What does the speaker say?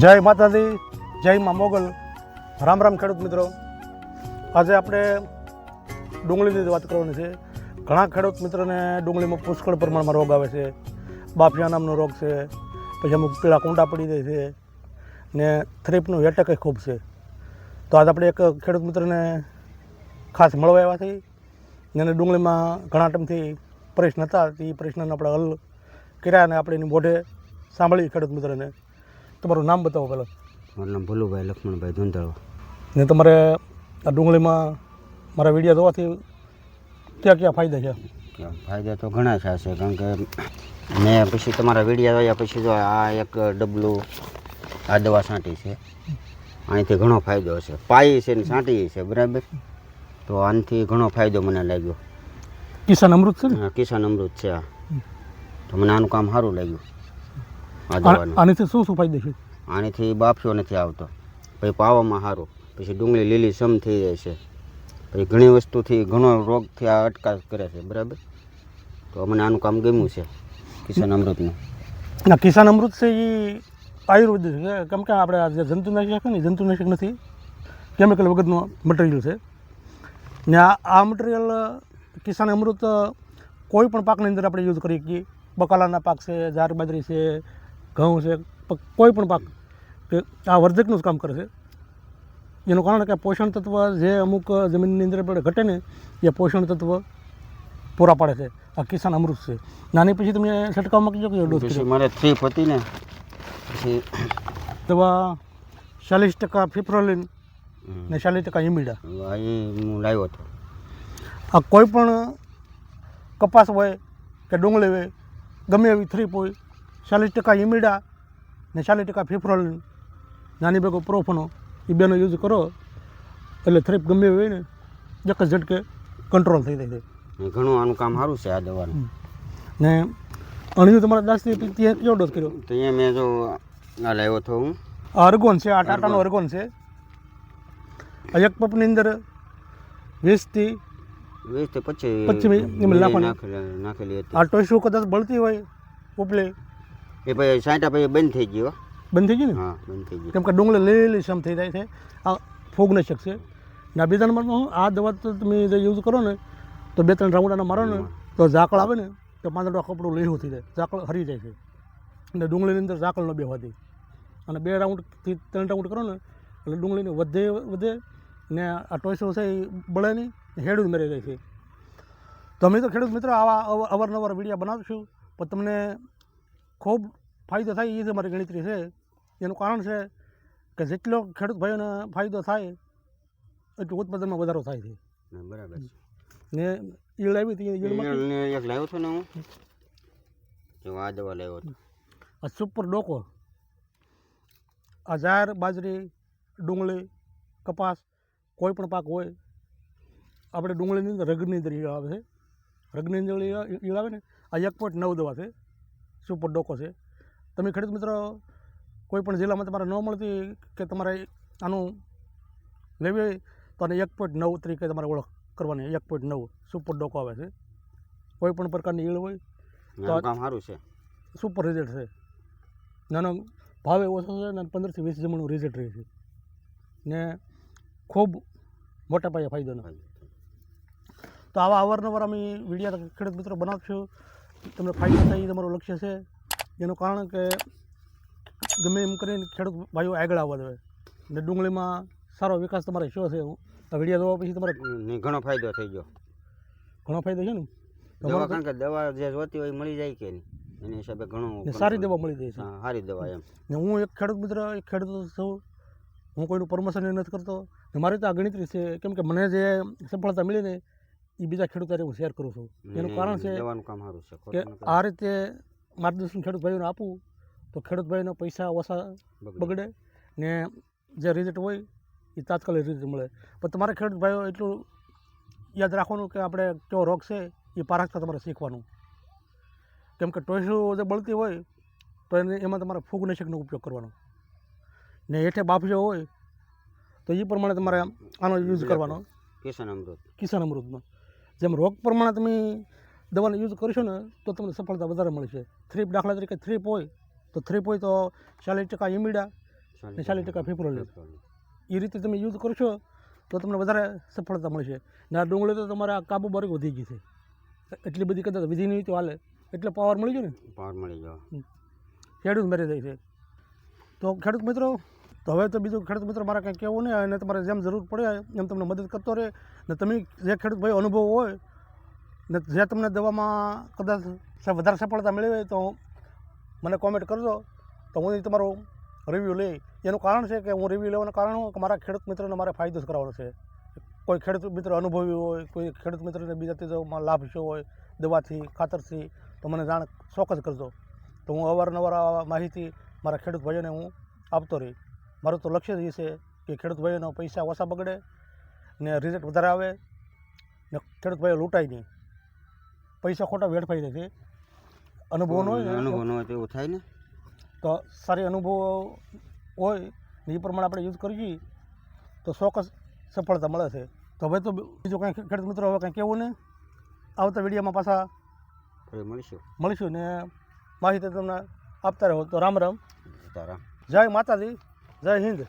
જય માતાજી, જય મા મોગલ. રામ રામ ખેડૂત મિત્રો. આજે આપણે ડુંગળીની વાત કરવાની છે. ઘણા ખેડૂત મિત્રોને ડુંગળીમાં પુષ્કળ પ્રમાણમાં રોગ આવે છે. બાફિયા નામનો રોગ છે. પછી અમુક પીળા કુંડા પડી જાય છે. ને થ્રીપનું એટેક ખૂબ છે. તો આજે આપણે એક ખેડૂત મિત્રને ખાસ મળવા આવ્યા ને એને ડુંગળીમાં ઘણા ટાઈમથી પ્રશ્ન હતા. એ પ્રશ્નને આપણે હલ કર્યા અને આપણે એની મોઢે સાંભળી ખેડૂત મિત્રને. તમારું નામ બતાવો પહેલાં. મારું નામ ભલુભાઈ લક્ષ્મણભાઈ ધુંધળવા. ને તમારે આ ડુંગળીમાં મારા વીડિયો જોવાથી કયા કયા ફાયદા છે? ફાયદા તો ઘણા થશે છે કારણ કે મેં પછી તમારા વિડીયા જોયા પછી જો આ એક ડબલું આ દવા છાંટી છે. અહીંથી ઘણો ફાયદો છે પાઈ છે ને છાંટી છે બરાબર? તો આનાથી ઘણો ફાયદો મને લાગ્યો. કિસાન અમૃત છે ને? કિસાન અમૃત છે આ. તો મને આનું કામ સારું લાગ્યું. આ આ- આનાથી શું શું ફાયદો છે? આનાથી બાફ્યો નથી આવતો. પછી પાવામાં સારું પછી ડુંગળી લીલી સમ થઈ જાય છે. પછી ઘણી વસ્તુથી ઘણો રોગથી આ અટકાવ કરે છે બરાબર? તો અમને આનું કામ ગમ્યું છે કિસાન અમૃતનું. ના કિસાન અમૃત છે એ આયુર્વેદિક છે. કેમ કે આપણે આ જે જંતુનાશક છે ને જંતુનાશક નથી. કેમિકલ વગરનું મટીરિયલ છે. ને આ આ મટીરિયલ કિસાન અમૃત કોઈ પણ પાકની અંદર આપણે યુઝ કરીએ કે બકાલાના પાક છે જાર બાજરી છે ઘઉં છે કોઈ પણ પાક કે આ વર્ધકનું જ કામ કરે છે. એનું કારણ કે પોષણ તત્વ જે અમુક જમીનની અંદર આપણે ઘટે ને એ પોષણ તત્વ પૂરા પાડે છે. આ કિસાન અમૃત છે. નાની પછી તમે છંટકાવમાં કીધો કે ડોઝ મારે થ્રી હતી ને પછી દવા ચાલીસ ટકા ફિપ્રોલિન ને ચાલીસ ટકા ઇમિડા હું લાવ્યો હતો. આ કોઈ પણ કપાસ હોય કે ડુંગળી હોય ગમે એવી થ્રીપ હોય ચાલીસ ટકા ઇમિડા ને ચાલીસ ટકા ફેફરોલ નાની ભેગો પ્રોફનો એ બેનો યુઝ કરો. એટલે થ્રીપ ગમે હોય ને એક જ ઝટકે કંટ્રોલ થઈ જાય. છે ઘણું આનું કામ સારું છે આ દવાનું. ને અણિયું તમારા દાસથી ત્યાં કયો ડોઝ કર્યો? તો અહીંયા મેં જો આ લાવ્યો હતો હું. અર્ગોન છે આ ટાટાનો અર્ગોન. છે. એક પપની અંદર વીસથી વીસથી પચીસ પચીસ. નાખેલી આ ટોયસું કદાચ બળતી હોય ઉપલે. એ પછી સાંઠા પછી બંધ થઈ ગયો બંધ થઈ ગઈ ને? હા બંધ થઈ ગયું. કેમ કે ડુંગળી લીલી સમ થઈ જાય છે. આ ફોગ ન શકશે ને આ બીજા નંબરમાં હું આ દવા તો તમે જે યુઝ કરો ને તો બે ત્રણ રાઉન્ડ આના મારો ને તો ઝાકળ આવે ને તો પાંદડો કપડું લીલું થઈ જાય. ઝાકળ હરી જાય છે. અને ડુંગળીની અંદર ઝાકળ ન બેહવા દે અને બે રાઉન્ડથી ત્રણ રાઉન્ડ કરો ને એટલે ડુંગળીને વધે વધે ને આ ટોયસો છે એ બળે નહીં હેડું જ મરી જાય છે. તો અમે તો ખેડૂત મિત્રો આવા અવ- અવારનવાર વિડીયા બનાવશું પણ તમને ખૂબ ફાયદો થાય એ જ અમારી ગણતરી છે. એનું કારણ છે કે જેટલો ખેડૂત ભાઈઓને ફાયદો થાય એટલું ઉત્પાદનમાં વધારો થાય છે. બરાબર ને ઈળ આવી હતી એક લાવ્યો હતો ને હું? જો આ દવા લાવ્યો હતો. આ સુપર ડોકો આ જાર બાજરી ડુંગળી કપાસ કોઈ પણ પાક હોય આપણે ડુંગળીની અંદર રગની અંદર ઈળ આવે છે. રગની અંદર ઈળ ઈળ આવે ને આ એક પોઈન્ટ નવ દવા છે. સુપર ડોકો છે. તમે ખેડૂત મિત્રો કોઈ પણ જિલ્લામાં તમારે ન મળતી કે તમારે આનું લેવી હોય તો આને એક પોઈન્ટ નવ તરીકે તમારે ઓળખ કરવાની એક પોઈન્ટ નવ સુપર ડોકો આવે છે. કોઈ પણ પ્રકારની ઈળ હોય તો કામ સારું છે. સુપર રિઝલ્ટ છે. નાનો ભાવે ઓછો છે ને પંદરથી વીસ જમણનું રિઝલ્ટ રહે છે. ને ખૂબ મોટા પાયે ફાયદોનો તો આવા અવારનવાર અમે વિડીયા ખેડૂત મિત્રો બનાવશું. તમને ફાયદો થાય એ તમારું લક્ષ્ય છે. એનું કારણ કે ગમે એમ કરીને ખેડૂત ભાઈઓ આગળ આવવા દેવે ને ડુંગળીમાં સારો વિકાસ તમારે શો છે આ વીડિયો જોવા પછી તમારે ઘણો ફાયદો થઈ ગયો. ઘણો ફાયદો છે ને? દવા કારણ કે દવા જે જોતી હોય મળી જાય કે નહીં? એના હિસાબે ઘણું સારી દવા મળી જાય છે. હા, સારી દવા એમ. ને હું એક ખેડૂત મિત્ર એક ખેડૂત છું હું કોઈનું પ્રમોશન નથી કરતો. મારી તો આ ગણિતરી છે. કેમ કે મને જે સફળતા મળી ને એ બીજા ખેડૂતોને હું શેર કરું છું. એનું કારણ છે કામ સારું છે. કે આ રીતે માર્ગદર્શન ખેડૂત ભાઈઓને આપું તો ખેડૂત ભાઈનો પૈસા ઓછા બગડે. બગડે ને જે રિઝલ્ટ હોય એ તાત્કાલિક રીતે મળે. પણ તમારે ખેડૂત ભાઈઓ એટલું યાદ રાખવાનું કે આપણે કેવો રોગ છે એ પારખતા તમારે શીખવાનું. કેમ કે ટોયસું જે બળતી હોય તો એને એમાં તમારે ફૂગનાશકનો ઉપયોગ કરવાનો. ને હેઠે બાફજો હોય તો એ પ્રમાણે તમારે આનો યુઝ કરવાનો. કિસાન અમૃત. કિસાન અમૃતનો. જેમ રોગ પ્રમાણે તમે દવાનો યુઝ કરશો ને તો તમને સફળતા વધારે મળશે. થ્રીપ દાખલા તરીકે થ્રીપ હોય તો થ્રીપ હોય તો ચાલીસ ટકા ઇમિડા ને ચાલીસ ટકા ફેફરોલી એ રીતે તમે યુઝ કરશો તો તમને વધારે સફળતા મળશે. ને આ ડુંગળી તો તમારા કાબુ બારીક વધી ગઈ છે. એટલી બધી કદાચ વિધિ નહીં તો હાલે. એટલે પાવર મળી ગયો ને? પાવર મળી ગયો. ખેડૂત મરી જાય છે. તો ખેડૂત મિત્રો તો હવે તો બીજું ખેડૂત મિત્રો મારે કંઈ કહેવું નહીં, અને તમારે જેમ જરૂર પડે એમ તમને મદદ કરતો રહે. ને તમે જે ખેડૂત ભાઈ અનુભવ હોય, ને જે તમને દવામાં કદાચ વધારે સફળતા મળી હોય તો મને કોમેન્ટ કરજો. તો હું તમારું રિવ્યૂ લઈ, એનું કારણ છે કે હું રિવ્યૂ લેવાનું કારણ હું કે મારા ખેડૂત મિત્રોને મારે ફાયદો જ કરાવવાનો છે. કોઈ ખેડૂત મિત્ર અનુભવી હોય, કોઈ ખેડૂત મિત્રને બીજા ત્રીજામાં લાભ થયો હોય, દવાથી, ખાતરથી, તો મને જાણ ચોક્કસ કરજો. તો હું અવારનવાર માહિતી મારા ખેડૂત ભાઈઓને હું આપતો રહી. મારું તો લક્ષ્ય જ એ છે કે ખેડૂત ભાઈઓનો પૈસા ઓછા બગડે ને રિઝલ્ટ વધારે આવે ને ખેડૂત ભાઈઓ લૂંટાય નહીં. પૈસા ખોટા વેડફાઈ નથી અનુભવ ન હોય અનુભવ ન હોય તો એવું થાય ને? તો સારી અનુભવ હોય ને એ પ્રમાણે આપણે યુઝ કરીએ તો ચોક્કસ સફળતા મળે છે. તો હવે તો બીજું કાંઈ ખેડૂત મિત્રો હવે કાંઈ કહેવું નહીં આવતા વિડીયોમાં પાછા મળીશું. મળીશું ને માહિતી તમને આપતા રહો. તો રામ રામ. જય માતાજી. જય હિન્દ